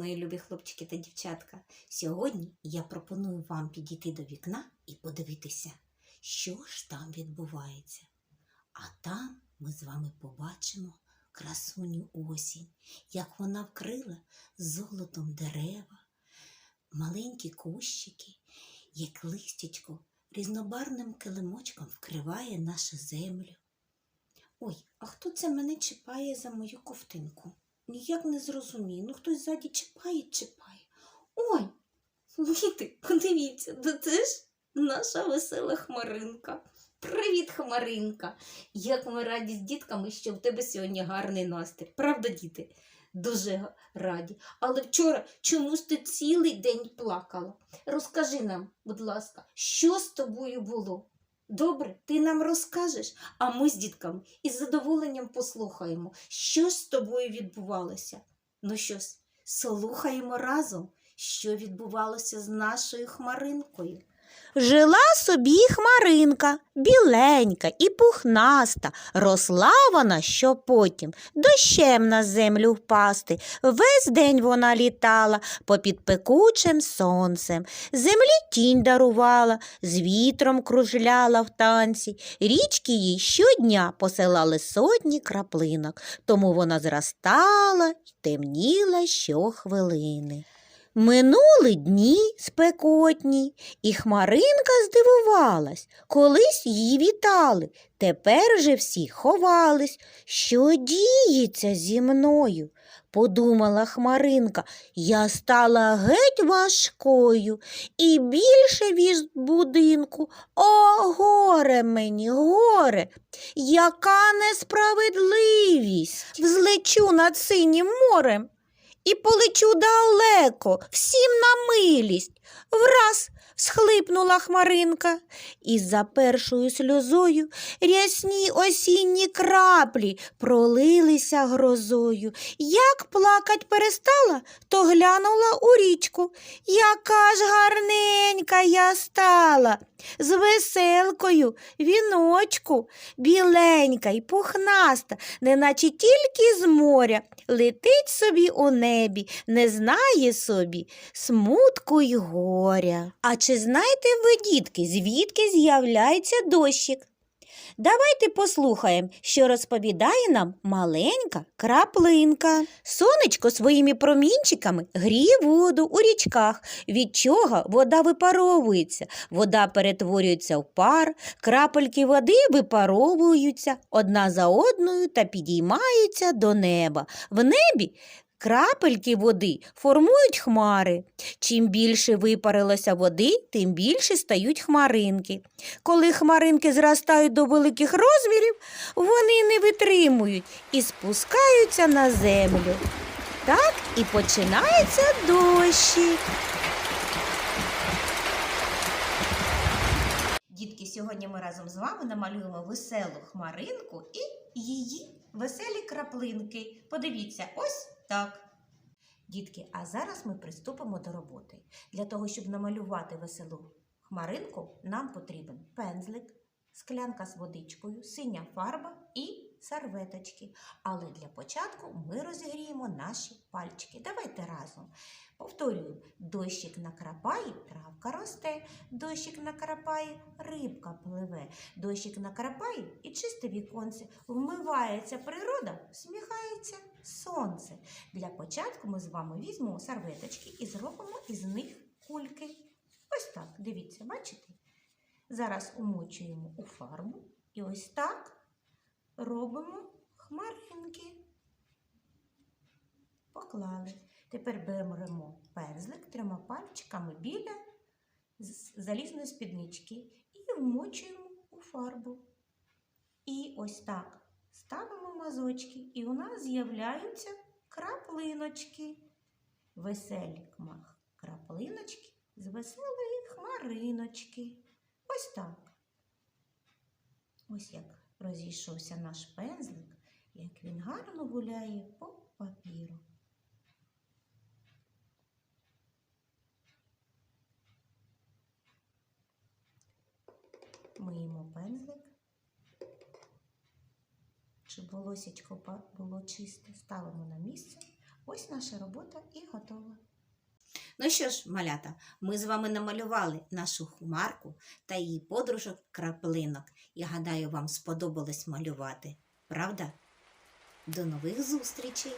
мої любі хлопчики та дівчатка. Сьогодні я пропоную вам підійти до вікна і подивитися, що ж там відбувається. А там ми з вами побачимо красуню осінь, як вона вкрила золотом дерева, маленькі кущики, як листячко різнобарвним килимочком вкриває нашу землю. Ой, а хто це мене чіпає за мою ковтинку? Ніяк не зрозумію. Ну хтось ззаді чіпає, чіпає. Ой, діти, подивіться, да це ж наша весела хмаринка. Привіт, Хмаринка! Як ми раді з дітками, що в тебе сьогодні гарний настрій. Правда, діти? Дуже раді. Але вчора чомусь ти цілий день плакала. Розкажи нам, будь ласка, що з тобою було? Добре, ти нам розкажеш, а ми з дітками із задоволенням послухаємо, що з тобою відбувалося. Ну що ж, слухаємо разом, що відбувалося з нашою хмаринкою. Жила собі хмаринка, біленька і пухнаста, росла вона, що потім дощем на землю впасти. Весь день вона літала попід пекучим сонцем, землі тінь дарувала, з вітром кружляла в танці. Річки їй щодня посилали сотні краплинок, тому вона зростала й темніла щохвилини. Минули дні спекотні, і Хмаринка здивувалась, колись її вітали, тепер же всі ховались. Що діється зі мною? Подумала Хмаринка, я стала геть важкою і більше від будинку. О, горе мені, горе, яка несправедливість. Взлечу над синім морем і полечу далеко, всім на милість. Враз схлипнула хмаринка, і за першою сльозою рясні осінні краплі пролилися грозою. Як плакать перестала, то глянула у річку. Яка ж гарненька я стала, з веселкою, віночку, біленька й пухнаста, неначе тільки з моря, летить собі у небі, не знає собі смутку й горя. А чи знаєте ви, дітки, звідки з'являється дощик? Давайте послухаємо, що розповідає нам маленька краплинка. Сонечко своїми промінчиками гріє воду у річках, від чого вода випаровується. Вода перетворюється в пар, крапельки води випаровуються одна за одною та підіймаються до неба. В небі Крапельки води формують хмари. Чим більше випарилося води, тим більше стають хмаринки. Коли хмаринки зростають до великих розмірів, вони не витримують і спускаються на землю. Так і починається дощик. Дітки, сьогодні ми разом з вами намалюємо веселу хмаринку і її веселі краплинки. Подивіться, ось так. Дітки, а зараз ми приступимо до роботи. Для того, щоб намалювати веселу хмаринку, нам потрібен пензлик, склянка з водичкою, синя фарба і серветочки. Але для початку ми розігріємо наші пальчики. Давайте разом. Повторюю, дощик накрапає, травка росте, дощик накрапає, рибка пливе, дощик накрапає і чисте віконце. Вмивається природа, сміхається сонце. Для початку ми з вами візьмемо серветочки і зробимо із них кульки. Ось так, дивіться, бачите? Зараз умочуємо у фарбу і ось так робимо хмаринки. Поклали. Тепер беремо пензлик трьома пальчиками біля залізної спіднички і вмочуємо у фарбу. І ось так ставимо мазочки, і у нас з'являються краплиночки. Веселі краплиночки з веселої хмариночки. Ось так. Ось як розійшовся наш пензлик, як він гарно гуляє по папіру. Миємо пензлик, щоб волосечко було чисте, ставимо на місце. Ось наша робота і готова. Ну що ж, малята, ми з вами намалювали нашу хмарку та її подружок краплинок. Я гадаю, вам сподобалось малювати, правда? До нових зустрічей!